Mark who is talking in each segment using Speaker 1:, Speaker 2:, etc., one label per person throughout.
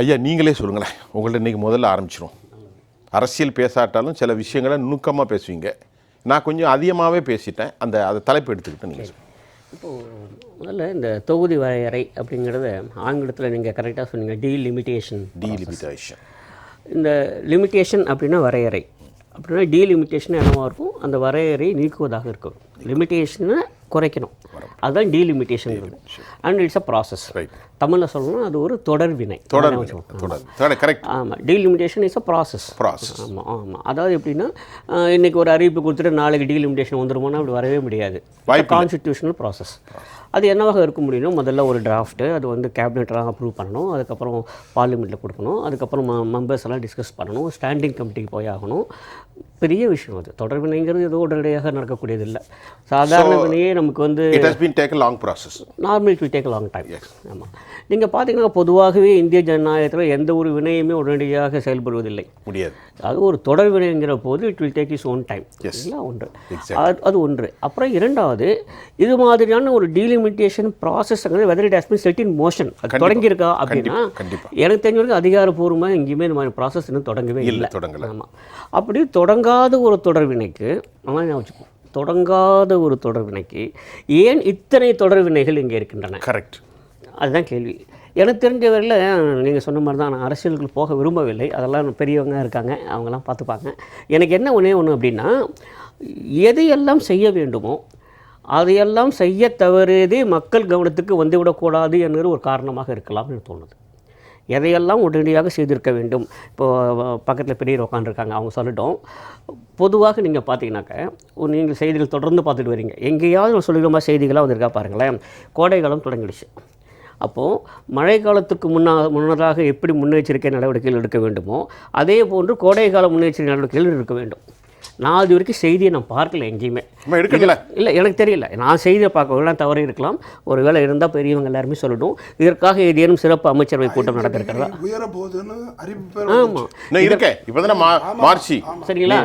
Speaker 1: ஐயா நீங்களே சொல்லுங்களேன். உங்கள்ட்ட இன்றைக்கி முதல்ல ஆரம்பிச்சிரும் அரசியல் பேசாட்டாலும் சில விஷயங்களை நுணுக்கமாக பேசுவீங்க. நான் கொஞ்சம் அதிகமாகவே பேசிட்டேன். அந்த அதை தலைப்பு எடுத்துக்கிட்டு நீங்கள்.
Speaker 2: இப்போது முதல்ல இந்த தொகுதி வரையறை அப்படிங்கிறத ஆங்கிலத்தில் நீங்கள் கரெக்டாக சொன்னீங்க. டீலிமிட்டேஷன்
Speaker 1: டீலிமிட்டேஷன்
Speaker 2: இந்த லிமிட்டேஷன் அப்படின்னா வரையறை. அப்படின்னா டீலிமிட்டேஷன் என்னவாக இருக்கும்? அந்த வரையறை நீக்குவதாக இருக்கும். லிமிட்டேஷனை குறைக்கணும். அதுதான் delimitation and it's a process தமிழில் சொல்லணும்னா அது ஒரு தொடர்வினை
Speaker 1: தொடர் தொடர். தொடர் கரெக்ட்
Speaker 2: ஆமாம் delimitation is a process
Speaker 1: process
Speaker 2: ஆமாம் ஆமாம் அதாவது எப்படின்னா அஹ், இன்னைக்கு ஒரு அறிவிப்பு கொடுத்துட்டு நாளைக்கு டீலிமிட்டேஷன் வந்துருமோனா அப்படி வரவே முடியாது. கான்ஸ்டிடியூஷனல் ப்ராசஸ் அது என்னவாக இருக்க முடியும்னா முதல்ல ஒரு டிராஃப்ட்டு அது வந்து கேபினெட்லாம் அப்ரூவ் பண்ணணும். அதுக்கப்புறம் பார்லிமெண்ட்டில் கொடுக்கணும். அதுக்கப்புறம் மெம்பர்ஸ் எல்லாம் டிஸ்கஸ் பண்ணணும். ஸ்டாண்டிங் கமிட்டிக்கு போய் ஆகணும். பெரிய விஷயம் அது. தொடர்பினைங்கிறது ஏதோ உடனடியாக நடக்கக்கூடியது இல்லை. சாதாரண வினையே நமக்கு வந்து
Speaker 1: it has been take long process
Speaker 2: normal to take long time ஆமாம் நீங்கள் பார்த்தீங்கன்னா பொதுவாகவே இந்திய ஜனநாயகத்தில் எந்த ஒரு வினையுமே உடனடியாக செயல்படுவதில்லை.
Speaker 1: முடியாது.
Speaker 2: அது ஒரு தொடர் வினைங்கிற போது it will take is own time இல்லை ஒன்று. அது அது ஒன்று. அப்புறம் இரண்டாவது இது மாதிரியான ஒரு delimitation ப்ராசஸ்ங்கிறது whether it has been set in motion அது தொடங்கியிருக்கா அப்படின்னா. எனக்கு தெரிஞ்ச வரைக்கும் அதிகாரப்பூர்வமாக எங்கேயுமே இந்த மாதிரி ப்ராசஸ் இன்னும் தொடங்கவே
Speaker 1: இல்லை தொடங்கலை.
Speaker 2: ஆமாம் அப்படி தொடங்காத ஒரு தொடர்வினைக்கு ஞாபகம் வச்சுக்கோ தொடங்காத ஒரு தொடர்வினைக்கு ஏன் இத்தனை தொடர்வினைகள் இங்கே இருக்கின்றன?
Speaker 1: கரெக்ட்
Speaker 2: அதுதான் கேள்வி. எனக்கு தெரிஞ்ச வரையில் நீங்கள் சொன்ன மாதிரி தான் நான் அரசியலுக்குள் போக விரும்பவில்லை. அதெல்லாம் பெரியவங்க இருக்காங்க அவங்கெல்லாம் பார்த்துப்பாங்க. எனக்கு என்ன ஒன்றே ஒன்று அப்படின்னா எதையெல்லாம் செய்ய வேண்டுமோ அதையெல்லாம் செய்ய தவறுதே மக்கள் கவனத்துக்கு வந்துவிடக்கூடாது என்கிற ஒரு காரணமாக இருக்கலாம்னு தோணுது. எதையெல்லாம் உடனடியாக செய்திருக்க வேண்டும்? இப்போது பக்கத்தில் பெரியவர் உட்காந்துருக்காங்க அவங்க சொல்லட்டும். பொதுவாக நீங்கள் பார்த்தீங்கன்னாக்க ஒரு நீங்கள் செய்திகள் தொடர்ந்து பார்த்துட்டு வரீங்க. எங்கேயாவது சொல்லிடுமா செய்திகளாக வந்திருக்கா பாருங்களேன். கோடைக்காலம் தொடங்கிடுச்சு. அப்போது மழை காலத்துக்கு முன்னா முன்னதாக எப்படி முன்னெச்சரிக்கை நடவடிக்கைகள் எடுக்க வேண்டுமோ அதே போன்று கோடை கால முன்னெச்சரிக்கை நடவடிக்கைகள் இருக்க வேண்டும். நான் அது வரைக்கும் செய்தியை நான் பார்க்கல எங்கேயுமே.
Speaker 1: நம்ம எடுக்கல
Speaker 2: இல்லை எனக்கு தெரியல. நான் செய்தியை பார்க்கலாம் தவறு இருக்கலாம். ஒரு வேளை இருந்தால் பெரியவங்க எல்லாருமே சொல்லட்டும். இதற்காக ஏதேனும் சிறப்பு அமைச்சரவை கூட்டம் நடந்திருக்கிறதா? ஆமாம்
Speaker 1: இருக்கேன் இப்போ மார்ச்சி.
Speaker 2: சரிங்களா?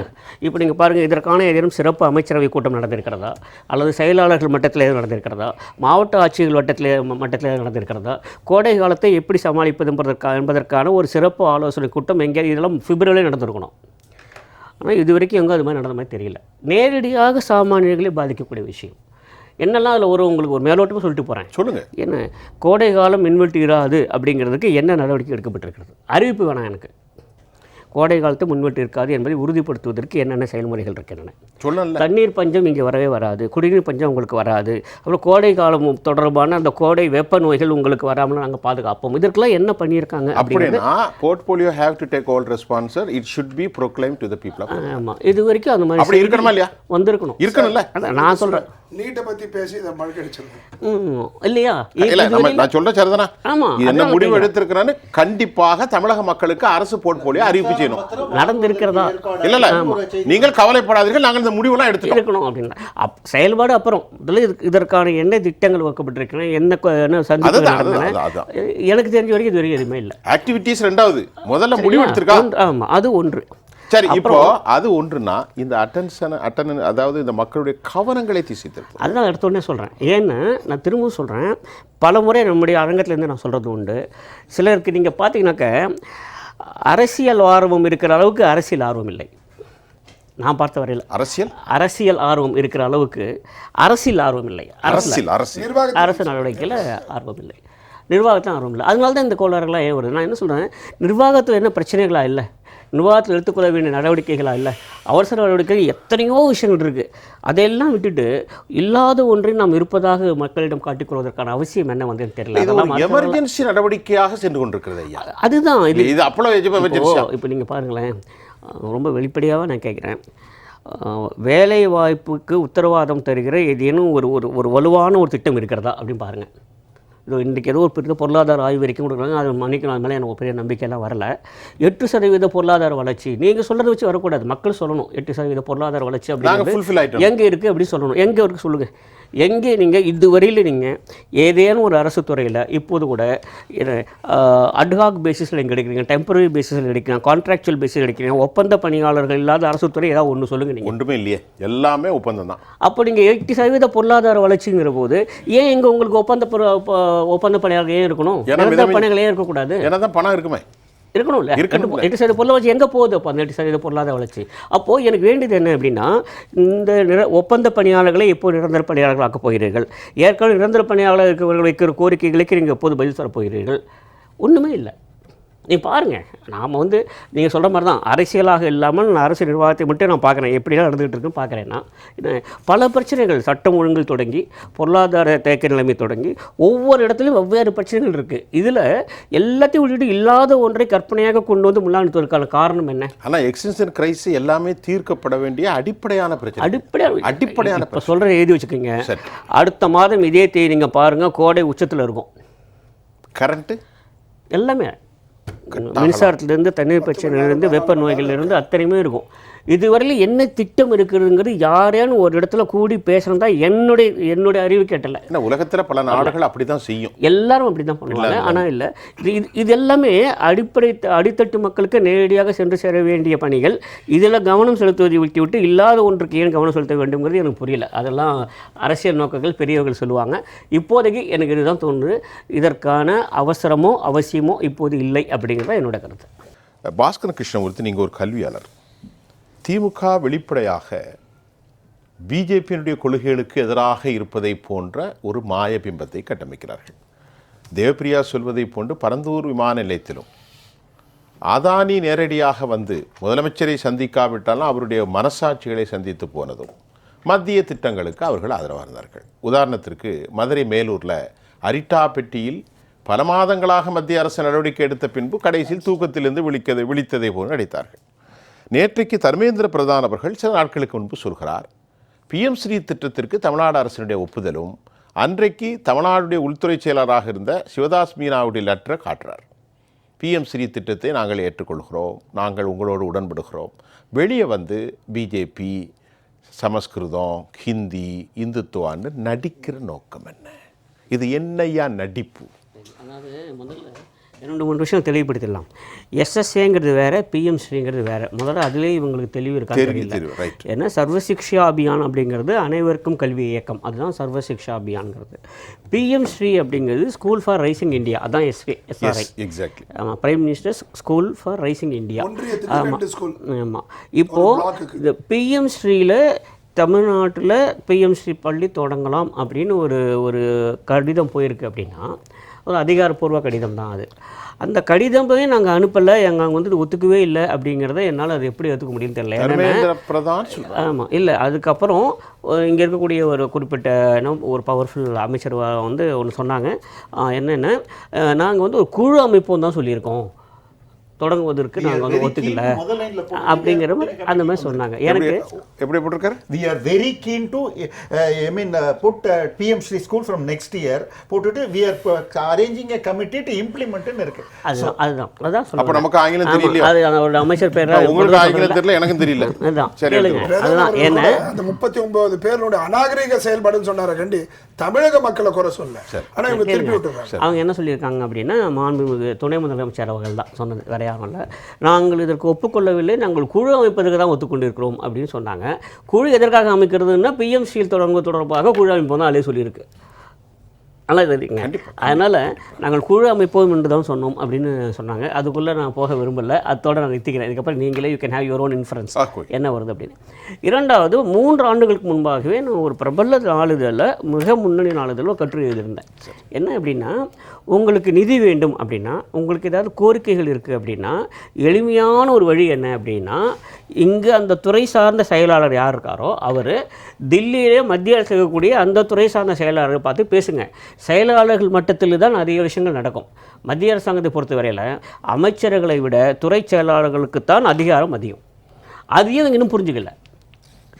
Speaker 2: இப்போ நீங்கள் பாருங்கள் இதற்கான ஏதேனும் சிறப்பு அமைச்சரவை கூட்டம் நடந்திருக்கிறதா? அல்லது செயலாளர்கள் மட்டத்தில் எதுவும் நடந்திருக்கிறதா? மாவட்ட ஆட்சியர்கள் வட்டத்தில் மட்டத்தில் எதுவும் நடந்திருக்கிறதா? கோடை காலத்தை எப்படி சமாளிப்பது என்பதற்கா என்பதற்கான ஒரு சிறப்பு ஆலோசனை கூட்டம் எங்கே? இதெல்லாம் பிப்ரவரியில் நடந்திருக்கணும். ஆனால் இது வரைக்கும் எங்கே அது மாதிரி நடந்த மாதிரி தெரியல. நேரடியாக சாமானியர்களே பாதிக்கக்கூடிய விஷயம். என்னெல்லாம் அதில் ஒரு உங்களுக்கு ஒரு மேலோட்டமாக சொல்லிட்டு போகிறேன்
Speaker 1: சொல்லுங்க.
Speaker 2: என்ன? கோடை காலம் மின்வெட்டு இராது அப்படிங்கிறதுக்கு என்ன நடவடிக்கை எடுக்கப்பட்டிருக்கிறது? அறிவிப்பு வேணாம் எனக்கு. கோடை காலத்து மின்வெட்டு இருக்காது என்பதை உறுதிப்படுத்துவதற்கு என்னென்ன செயல்முறைகள் இருக்கின்றன?
Speaker 1: சொல்லல.
Speaker 2: தண்ணீர் பஞ்சம் இங்கே வரவே வராது. குடிநீர் பஞ்சம் உங்களுக்கு வராது. அப்புறம் கோடை காலம் தொடர்பான அந்த கோடை வெப்ப நோய்கள் உங்களுக்கு வராமல் நாங்கள் பாதுகாப்போம். இதற்கெல்லாம் என்ன பண்ணியிருக்காங்க
Speaker 1: அப்படின்னா portfolio have to take all response it should be proclaim to the people
Speaker 2: ஆமாம் இது வரைக்கும் அந்த மாதிரி
Speaker 1: அப்படி இருக்கணுமா இல்லையா?
Speaker 2: வந்திருக்கணும்.
Speaker 1: இருக்கணும்ல.
Speaker 2: நான் சொல்கிறேன்
Speaker 3: நீட்டை பத்தி பேசி இதை மழுக்கடிச்சிருக்கு
Speaker 2: இல்லையா?
Speaker 1: இல்ல நம்ம நான் சொல்ல சரிதானா?
Speaker 2: ஆமா,
Speaker 1: இது என்ன முடிவு. எடுத்திருக்கிறான்னு கண்டிப்பாக தமிழக மக்களுக்கு அரசு போர்ட்போலியோ அறிவிப்பு செய்யணும்.
Speaker 2: நடந்திருக்கிறதா?
Speaker 1: இல்ல இல்ல நீங்கள் கவலைப்படாதீர்கள் நாங்கள் இந்த முடிவெல்லாம் எடுத்துட்டோம்.
Speaker 2: இருக்கணும் அப்படின்னா. அப் செயல்பாடு அப்புறம். இதில் இதற்கான என்ன திட்டங்கள் வகுக்கப்பட்டிருக்கின்றன என்ன எனக்கு தெரிஞ்ச வரைக்கும் இது வரைக்கும் எதுவுமே இல்லை.
Speaker 1: ஆக்டிவிட்டீஸ் ரெண்டாவது. முதல்ல முடிவு எடுத்திருக்கா?
Speaker 2: ஆமாம் அது ஒன்று.
Speaker 1: சரி இப்போ அது ஒன்றுனா இந்த அட்டென்ஷன் அட்டன் அதாவது இந்த மக்களுடைய கவனங்களை திசைத்திருக்கும்
Speaker 2: அதுதான் எடுத்தோடனே சொல்கிறேன் ஏன்னா நான் திரும்பவும் சொல்கிறேன் பல முறை நம்முடைய அரங்கத்துலேருந்து நான் சொல்கிறது உண்டு. சிலருக்கு நீங்கள் பார்த்தீங்கன்னாக்க அரசியல் ஆர்வம் இருக்கிற அளவுக்கு அரசியல் ஆர்வம் இல்லை. நான் பார்த்த வரையில்.
Speaker 1: அரசியல்?
Speaker 2: அரசியல் ஆர்வம் இருக்கிற அளவுக்கு அரசியல் ஆர்வம் இல்லை. அரசியல்
Speaker 1: அரசியல் அரசியல்.
Speaker 3: நிர்வாக
Speaker 2: அரசு நடவடிக்கையில் ஆர்வம் இல்லை. நிர்வாகத்தில் ஆர்வம் இல்லை. அதனால தான் இந்த கோளாறுலாம் ஏன் வருது? நான் என்ன சொல்கிறேன் நிர்வாகத்தில் என்ன பிரச்சனைகளா இல்லை? நிர்வாகத்தில் எடுத்துக்கொள்ள வேண்டிய நடவடிக்கைகளா இல்லை? அவசர நடவடிக்கை எத்தனையோ விஷயங்கள் இருக்குது அதையெல்லாம் விட்டுட்டு இல்லாத ஒன்றை நாம் இருப்பதாக மக்களிடம் காட்டிக்கொள்வதற்கான அவசியம் என்ன வந்து தெரியல. அதெல்லாம்
Speaker 1: எமர்ஜென்சி நடவடிக்கையாக சென்று கொண்டிருக்கிறது ஐயா.
Speaker 2: அதுதான். இது
Speaker 1: இது அப்பளோ
Speaker 2: இப்போ நீங்கள் பாருங்களேன். ரொம்ப வெளிப்படையாக நான் கேட்குறேன் வேலை வாய்ப்புக்கு உத்தரவாதம் தருகிற ஏதேனும் ஒரு ஒரு ஒரு வலுவான ஒரு திட்டம் இருக்கிறதா அப்படின்னு பாருங்கள் இது இன்றைக்கி ஏதோ ஒரு பெரிய பொருளாதார ஆய்வு வரைக்கும் கொடுக்குறாங்க. அது மன்னிக்கணும். அது மேலே எனக்கு பெரிய நம்பிக்கையெல்லாம் வரல. எட்டு சதவீத பொருளாதார வளர்ச்சி. நீங்கள் சொல்கிறத வச்சு வரக்கூடாது. மக்கள் சொல்லணும். எட்டு சதவீத பொருளாதார வளர்ச்சி
Speaker 1: ஆயிட்டோம்.
Speaker 2: எங்கே இருக்குது அப்படின்னு சொல்லணும். எங்கே இருக்குது சொல்லுங்கள் எங்கே நீங்கள் இதுவரையில் நீங்கள் ஏதேனும் ஒரு அரசு துறையில் இப்போது கூட அட்ஹாக் பேசிஸில் நீங்கள் எடுக்கிறீங்க டெம்பரரி பேசிஸில் எடுக்கிறீங்க கான்ட்ராக்சுவல் பேசிஸில் எடுக்கிறீங்க ஒப்பந்த பணியாளர்கள் இல்லாத அரசு துறை ஏதாவது ஒன்று சொல்லுங்கள் நீங்கள்
Speaker 1: ஒன்றுமே இல்லையே. எல்லாமே ஒப்பந்தம் தான்.
Speaker 2: அப்போ நீங்கள் எயிட்டி சதவீத பொருளாதார வளர்ச்சிங்கிற போது ஏன் இங்கே உங்களுக்கு ஒப்பந்த ஒப்பந்த பணியாளர்கள் ஏன் இருக்கணும்? பணிகள் ஏன் இருக்கக்கூடாது?
Speaker 1: ஏன்னா தான் பணம் இருக்குமே.
Speaker 2: இருக்கணும்ல.
Speaker 1: இருக்கணும்ல.
Speaker 2: எட்டு சதவீத பொருளாதார வளர்ச்சி எங்கே போகுது அப்போ? அந்த எட்டு சதவீத பொருளாதார வளர்ச்சி. அப்போது எனக்கு வேண்டியது என்ன அப்படின்னா இந்த நிர ஒப்பந்த பணியாளர்களை எப்போ நிரந்தர பணியாளர்களாக்கப் போகிறீர்கள்? ஏற்கனவே நிரந்தர பணியாளர் இருக்கிறவர்கள் வைக்கிற கோரிக்கைகளுக்கு நீங்கள் எப்போது பதில் தரப் போகிறீர்கள்? ஒன்றுமே இல்லை. நீ பாருங்கள் நாம் வந்து நீங்கள் சொல்கிற மாதிரி தான் அரசியலாக இல்லாமல் நான் அரசு நிர்வாகத்தை மட்டும் நான் பார்க்குறேன். எப்படிலாம் நடந்துகிட்டு இருக்குன்னு பார்க்குறேன்னா பல பிரச்சனைகள் சட்டம் ஒழுங்கு தொடங்கி பொருளாதார தேக்க நிலைமை தொடங்கி ஒவ்வொரு இடத்துலையும் வெவ்வேறு பிரச்சனைகள் இருக்குது இதில் எல்லாத்தையும் விட்டுட்டு இல்லாத ஒன்றை கற்பனையாக கொண்டு வந்து முல்லாண்டுவதற்கான காரணம் என்ன?
Speaker 1: ஆனா எக்ஸ்டென்ஷன் கிரைஸ் எல்லாமே தீர்க்கப்பட வேண்டிய அடிப்படையான பிரச்சனை.
Speaker 2: அடிப்படையாக
Speaker 1: அடிப்படையான
Speaker 2: இப்போ சொல்கிற எழுதி வச்சுக்கோங்க.
Speaker 1: சரி.
Speaker 2: அடுத்த மாதம் இதே தேதி நீங்கள் பாருங்கள் கோடை உச்சத்தில் இருக்கும்.
Speaker 1: கரண்ட்டு
Speaker 2: எல்லாமே. மின்சாரத்துலேருந்து தண்ணீர் பிரச்சனையிலேருந்து வெப்ப நோய்கள்லேருந்து அத்தனையுமே இருக்கும். இதுவரையிலும் என்ன திட்டம் இருக்குதுங்கிறது யாரேன்னு ஒரு இடத்துல கூடி பேசணும் தான் என்னுடைய என்னுடைய அறிவு கேட்டல.
Speaker 1: ஏன்னா உலகத்துல பல நாடுகள் அப்படிதான் செய்யும்.
Speaker 2: எல்லாரும் அப்படி தான் பண்ணுவாங்க. ஆனால் இல்லை. இது இது- இது எல்லாமே அடிப்படை அடித்தட்டு மக்களுக்கு நேரடியாக சென்று சேர வேண்டிய பணிகள். இதில் கவனம் செலுத்துவதை விட்டு விட்டு இல்லாத ஒன்றுக்கு ஏன் கவனம் செலுத்த வேண்டும்ங்கிறது எனக்கு புரியல. அதெல்லாம் அரசியல் நோக்கங்கள் பெரியவர்கள் சொல்லுவாங்க. இப்போதைக்கு எனக்கு இதுதான் தோணுது. இதற்கான அவசரமோ அவசியமோ இப்போது இல்லை அப்படிங்கிறது தான் என்னோட கருத்து.
Speaker 1: பாஸ்கர் கிருஷ்ணமூர்த்தி நீங்க ஒரு கல்வியாளர். திமுக வெளிப்படையாக பிஜேபியினுடைய கொள்கைகளுக்கு எதிராக இருப்பதை போன்ற ஒரு மாய பிம்பத்தை கட்டமைக்கிறார்கள். தேவப்பிரியா சொல்வதை போன்று பரந்தூர் விமான நிலையத்திலும் அதானி நேரடியாக வந்து முதலமைச்சரை சந்திக்காவிட்டாலும் அவருடைய மனசாட்சிகளை சந்தித்து போனதும் மத்திய திட்டங்களுக்கு அவர்கள் ஆதரவாக இருந்தார்கள். உதாரணத்திற்கு மதுரை மேலூரில் அரிட்டா பெட்டியில் பல மாதங்களாக மத்திய அரசு நடவடிக்கை எடுத்த பின்பு கடைசியில் தூக்கத்திலிருந்து விழிக்கதை விழித்ததை போல் நடித்தார்கள். நேற்றைக்கு தர்மேந்திர பிரதான் அவர்கள் சில நாட்களுக்கு முன்பு சொல்கிறார் பிஎம் ஸ்ரீ திட்டத்திற்கு தமிழ்நாடு அரசினுடைய ஒப்புதலும் அன்றைக்கு தமிழ்நாடுடைய உள்துறை செயலராக இருந்த சிவதாஸ் மீனாவுடைய லெட்டரை காட்டுறார். பிஎம் ஸ்ரீ திட்டத்தை நாங்கள் ஏற்றுக்கொள்கிறோம் நாங்கள் உங்களோடு உடன்படுகிறோம். வெளியே வந்து பிஜேபி சமஸ்கிருதம் ஹிந்தி இந்துத்துவான்னு நடிக்கிற நோக்கம் என்ன? இது என்னையா நடிப்பு?
Speaker 2: அதாவது முதல்ல ரெண்டு மூணு விஷயம் தெளிவுபடுத்திடலாம். எஸ்எஸ்ஏங்கிறது வேற பிஎம் ஸ்ரீங்கிறது வேற. முதல்ல அதிலே இவங்களுக்கு தெளிவு இருக்கா ஏன்னா சர்வசிக்ஷா அபியான் அப்படிங்கிறது அனைவருக்கும் கல்வி இயக்கம். அதுதான் சர்வசிக்ஷா அபியான்ங்கிறது பிஎம் ஸ்ரீ அப்படிங்கிறது ஸ்கூல் ஃபார் ரைசிங் இந்தியா அதான் எஸ்வி எஸ்ஆர்ஐ
Speaker 1: எஸ் எக்ஸாக்ட்லி
Speaker 2: ஆமாம் prime ministers school for rising India
Speaker 3: school
Speaker 2: ஆமாம் இப்போது இந்த பிஎம் ஸ்ரீயில் தமிழ்நாட்டில் பிஎம் ஸ்ரீ பள்ளி தொடங்கலாம் அப்படின்னு ஒரு ஒரு கடிதம் போயிருக்கு அப்படின்னா ஒரு அதிகாரப்பூர்வ கடிதம் தான் அது. அந்த கடிதம் நாங்கள் அனுப்பலை எங்கள் அங்கே வந்துட்டு ஒத்துக்கவே இல்லை அப்படிங்கிறத என்னால் அது எப்படி ஒத்துக்க முடியும்னு தெரியல. ஆமாம் இல்லை அதுக்கப்புறம் இங்கே இருக்கக்கூடிய ஒரு குறிப்பிட்ட ஒரு பவர்ஃபுல் அமைச்சர் வந்து ஒன்று சொன்னாங்க. என்னென்ன நாங்கள் வந்து ஒரு குழு அமைப்போம் தான் சொல்லியிருக்கோம். தொடங்குவதற்கு நாங்கள் வந்து ஒத்துக்கல.
Speaker 4: முதல் லைன்ல
Speaker 2: அப்படிங்கிற மாதிரி அந்த மாதிரி சொன்னாங்க. எனக்கு
Speaker 1: எப்படி போட்டிருக்காரு?
Speaker 4: We are very keen to uh, i mean uh, put uh, pm Shri school from next year போட்டுட்டு we are uh, arranging a committee to implement ன்னு இருக்கு.
Speaker 2: அதுதான் அதுதான். அதான்
Speaker 1: அப்ப நமக்கு ஆங்கிலம் தெரியலையோ?
Speaker 2: அது அவரோட அமைச்சர் பேர்
Speaker 1: உங்களுக்கு ஆங்கிலம் தெரியல எனக்கும் தெரியல.
Speaker 2: அதுதான்
Speaker 1: சரி
Speaker 2: கேளுங்க.
Speaker 1: எடுத்துக்கோ.
Speaker 2: அதுதான்
Speaker 3: கூட அந்த முப்பத்தி ஒன்பது பேருடைய அநாகரிக செயல்பாடுன்னு சொன்னார கண்டி? தமிழக மக்களை குறை சொல்ல ஆனா இவங்க திருப்பி விட்டுறாங்க.
Speaker 2: அவங்க என்ன சொல்லியிருக்காங்க அப்படின்னா மாண்புமிகு துணை முதலமைச்சர் அவர்கள் தான் சொன்னது. வேற யாரும் இல்லை. நாங்கள் இதற்கு ஒப்புக்கொள்ளவில்லை நாங்கள் குழு அமைப்பதற்கு தான் ஒத்துக்கொண்டிருக்கிறோம் அப்படின்னு சொன்னாங்க. குழு எதற்காக அமைக்கிறதுன்னா பிஎம் ஸ்டீல் தொடர்பு தொடர்பாக குழு அமைப்பு தான் அதே சொல்லியிருக்கு. நல்லா தெரியுங்க அதனால் நாங்கள் குழு அமைப்போம் என்று தான் சொன்னோம் அப்படின்னு சொன்னாங்க. அதுக்குள்ளே நான் போக விரும்பல. அதோட நான் நிறுத்திக்கிறேன். இதுக்கப்புறம் நீங்களே you can have your own inference. என்ன வருது அப்படின்னு. இரண்டாவது மூன்று ஆண்டுகளுக்கு முன்பாகவே நான் ஒரு பிரபல நாளிதழில் மிக முன்னணி நாளிதழில் கட்டுரை எழுதியிருந்தேன். என்ன அப்படின்னா உங்களுக்கு நிதி வேண்டும் அப்படின்னா உங்களுக்கு ஏதாவது கோரிக்கைகள் இருக்குது அப்படின்னா எளிமையான ஒரு வழி என்ன அப்படின்னா இங்கே அந்த துறை சார்ந்த செயலாளர் யார் இருக்காரோ அவர் தில்லியிலே மத்திய அரசு இருக்கக்கூடிய அந்த துறை சார்ந்த செயலாளரை பார்த்து பேசுங்க. செயலாளர்கள் மட்டத்தில் தான் அதிக விஷயங்கள் நடக்கும். மத்திய அரசாங்கத்தை பொறுத்தவரையில் அமைச்சர்களை விட துறை செயலாளர்களுக்குத்தான் அதிகாரம் அதிகம். அதையும் இன்னும் புரிஞ்சுக்கல?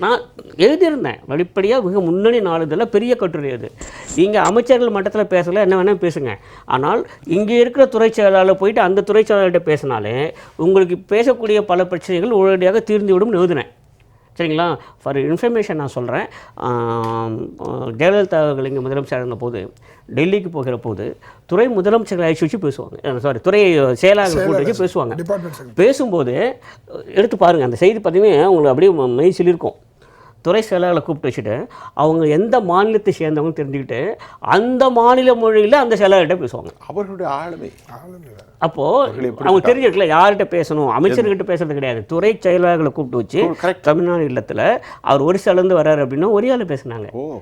Speaker 2: நான் எழுதியிருந்தேன். வெளிப்படையாக மிக முன்னணி நாளிதழில் பெரிய கட்டுரை அது. இங்கே அமைச்சர்கள் மட்டத்தில் பேசலை என்ன வேணால் பேசுங்க. ஆனால் இங்கே இருக்கிற துறை செயலாளர் போயிட்டு அந்த துறை செயலாளர்கிட்ட பேசினாலே உங்களுக்கு பேசக்கூடிய பல பிரச்சனைகள் உடனடியாக தீர்ந்து விடும் எழுதினேன். சரிங்களா? ஃபார் இன்ஃபர்மேஷன் நான் சொல்கிறேன் ஜெயலலிதா அவர்கள் இங்கே முதலமைச்சர் இருந்த போது டெல்லிக்கு போகிற போது துறை முதலமைச்சர்களை அழைச்சி வச்சு பேசுவாங்க. சாரி துறை செயலாளர் கூட்டு வச்சு பேசுவாங்க. பேசும்போது எடுத்து பாருங்கள் அந்த செய்தி பார்த்தீங்கன்னா உங்களுக்கு அப்படியே மெய் சிலிருக்கும். துறை செயலாளர்களை கூப்பிட்டு வச்சுட்டு அவங்க எந்த மாநிலத்தை சேர்ந்தவங்க தெரிஞ்சுக்கிட்டு அந்த மாநில மொழியில் அந்த செயலாளர்கிட்ட பேசுவாங்க.
Speaker 1: அவர்களுடைய ஆளுமை.
Speaker 2: அப்போது அவங்க தெரிஞ்சிருக்கல யார்கிட்ட பேசணும்? அமைச்சர்கிட்ட பேசுறது கிடையாது. துறை செயலாளர்களை கூப்பிட்டு வச்சு. தமிழ்நாடு இல்லத்தில் அவர் ஒரிசாலேருந்து வர்றாரு அப்படின்னா ஒரியாவில் பேசுனாங்க.
Speaker 1: ஓ.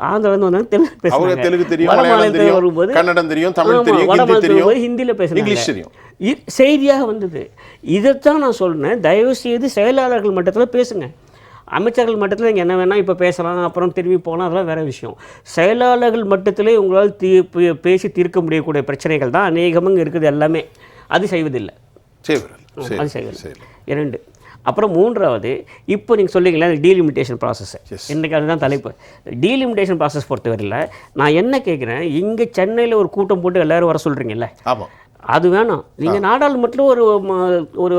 Speaker 2: ஆந்திராலேருந்து வந்தாங்க தெலுங்கு பேசுனாங்க.
Speaker 1: அவங்க தெலுங்கு தெரியும்
Speaker 2: வட
Speaker 1: மலையாளம்
Speaker 2: மாநிலத்துல
Speaker 1: தெரியும்
Speaker 2: வரும்போது
Speaker 1: கன்னடம் தெரியும் தமிழ் தெரியும் ஹிந்தி தெரியும்
Speaker 2: ஹிந்தியில் பேசுனாங்க.
Speaker 1: இங்கிலீஷ் தெரியும்.
Speaker 2: செய்தியாக வந்தது. இதைத்தான் நான் சொல்றேன். தயவு செய்து செயலாளர்கள் மட்டத்தில் பேசுங்க. அமைச்சர்கள் மட்டத்தில் நீங்கள் என்ன வேணால் இப்போ பேசலாம் அப்புறம் திரும்பி போகலாம் அதெல்லாம் வேற விஷயம். செயலாளர்கள் மட்டத்திலே உங்களால் தீ பேசி தீர்க்க முடியக்கூடிய பிரச்சனைகள் தான் அநேகமாக இருக்குது எல்லாமே. அது செய்வதில்லை. அது செய்வதில்லை. இரண்டு. அப்புறம் மூன்றாவது இப்போ நீங்கள் சொல்லிங்களா டீலிமிட்டேஷன் ப்ராசஸ் இன்றைக்கி அதுதான் தலைப்பு. டீலிமிட்டேஷன் ப்ராசஸ் பொறுத்தவரையில் நான் என்ன கேட்குறேன் இங்கே சென்னையில் ஒரு கூட்டம் போட்டு எல்லாரும் வர சொல்கிறீங்கல்ல
Speaker 1: ஆமா.
Speaker 2: அது வேணாம். நீங்கள் நாடாளுமன்றத்தில் ஒரு ஒரு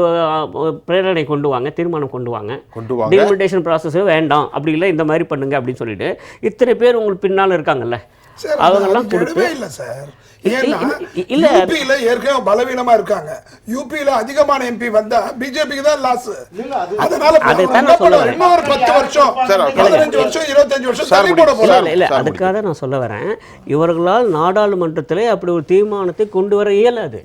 Speaker 2: பிரேரணை கொண்டு வாங்க தீர்மானம் கொண்டு வாங்க. டீலிமிட்டேஷன் ப்ராசஸ் வேண்டாம். அப்படி இல்லை இந்த மாதிரி பண்ணுங்க அப்படின்னு சொல்லிட்டு இத்தனை பேர் உங்களுக்கு பின்னால் இருக்காங்கல்ல. அவங்கெல்லாம்
Speaker 3: அதுக்கு
Speaker 2: கொடுத்து
Speaker 3: இல்ல சார். ஏன்னா
Speaker 2: இல்ல, இல்ல.
Speaker 3: யூபியில ஏற்கனவே பலவீனமா இருக்காங்க. யூபியில அதிகமான எம்பி வந்தா பிஜேபிக்கு தான் லாஸ் அதனால ஒரு பத்து வருஷம் பதினஞ்சு வருஷம் இருபத்தஞ்சு வருஷம்
Speaker 1: சார்,
Speaker 3: தள்ளி போட போறாங்க.
Speaker 2: இல்லை அதுக்காக நான் சொல்ல வரேன். இவர்களால் நாடாளுமன்றத்தில் அப்படி ஒரு தீர்மானத்தை கொண்டு வர இயலாது.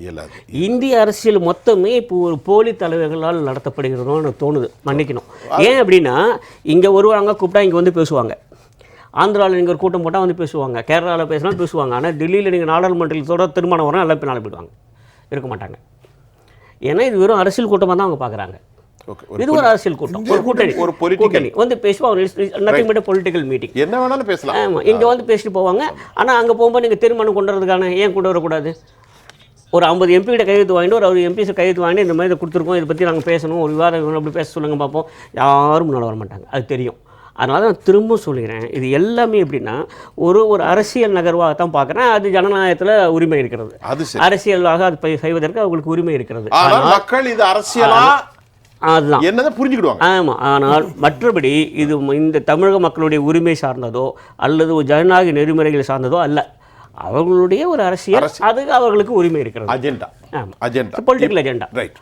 Speaker 2: இந்திய அரசியல் மொத்தமே இப்போ ஒரு போலி தலைவர்களால் நடத்தப்படுகிறதோன்னு எனக்கு தோணுது. மன்னிக்கணும். ஏன் அப்படின்னா இங்கே வருவாங்க கூப்பிட்டா இங்கே வந்து பேசுவாங்க. ஆந்திராவில் நீங்கள் ஒரு கூட்டம் போட்டால் வந்து பேசுவாங்க. கேரளாவில் பேசினா பேசுவாங்க. ஆனால் டெல்லியில் நீங்கள் நாடாளுமன்றத்தோட திருமணம் வரும் எல்லாம் பின்னால் போயிடுவாங்க. இருக்க மாட்டாங்க. ஏன்னா இது வெறும் அரசியல் கூட்டமாக தான் அவங்க பார்க்குறாங்க இது ஒரு அரசியல் கூட்டம். ஒரு கூட்டணி.
Speaker 1: ஒரு
Speaker 2: கூட்டணி. வந்து பேசுவாங்க நத்திங் பட் பொலிட்டிக்கல் மீட்டிங்
Speaker 1: என்ன வேணாலும் பேசலாம்.
Speaker 2: ஆமாம் இங்கே வந்து பேசிட்டு போவாங்க. ஆனால் அங்கே போகும்போது நீங்கள் தீர்மானம் கொண்டு வரதுக்கான ஏன் கொண்டு வரக்கூடாது? ஒரு ஐம்பது எம்பி கிட்ட கையெழுத்து வாங்கிட்டு ஒரு அவர் எம்பிஸ் கையெழுத்து வாங்கி இந்த மாதிரி இதை கொடுத்துருக்கோம் இதை பற்றி நாங்கள் பேசணும் ஒரு விவாதம் அப்படி பேச சொல்லுங்க பார்ப்போம் யாரும் முன்னால் வர மாட்டாங்க அது தெரியும். அதனால நான் திரும்ப சொல்கிறேன் இது எல்லாமே எப்படின்னா ஒரு ஒரு அரசியல் நகர்வாக தான் பார்க்குறேன். அது ஜனநாயகத்தில் உரிமை இருக்கிறது.
Speaker 1: அது
Speaker 2: அரசியலாக அது செய்வதற்கு அவங்களுக்கு உரிமை இருக்கிறது.
Speaker 1: மக்கள் இது அரசியலா?
Speaker 2: அதுதான்.
Speaker 1: என்னதை புரிஞ்சுக்கிடுவாங்க.
Speaker 2: ஆமாம் ஆனால் மற்றபடி இது இந்த தமிழக மக்களுடைய உரிமை சார்ந்ததோ அல்லது ஒரு ஜனநாயக நெறிமுறைகள் சார்ந்ததோ அல்ல. அவர்களுடைய ஒரு அரசியல் அது அவர்களுக்கு உரிமை இருக்கிறது.
Speaker 1: அஜெண்டா
Speaker 2: ஆமாம்
Speaker 1: அஜெண்டா
Speaker 2: பொலிட்டிக்கல் அஜெண்டா
Speaker 1: ரைட்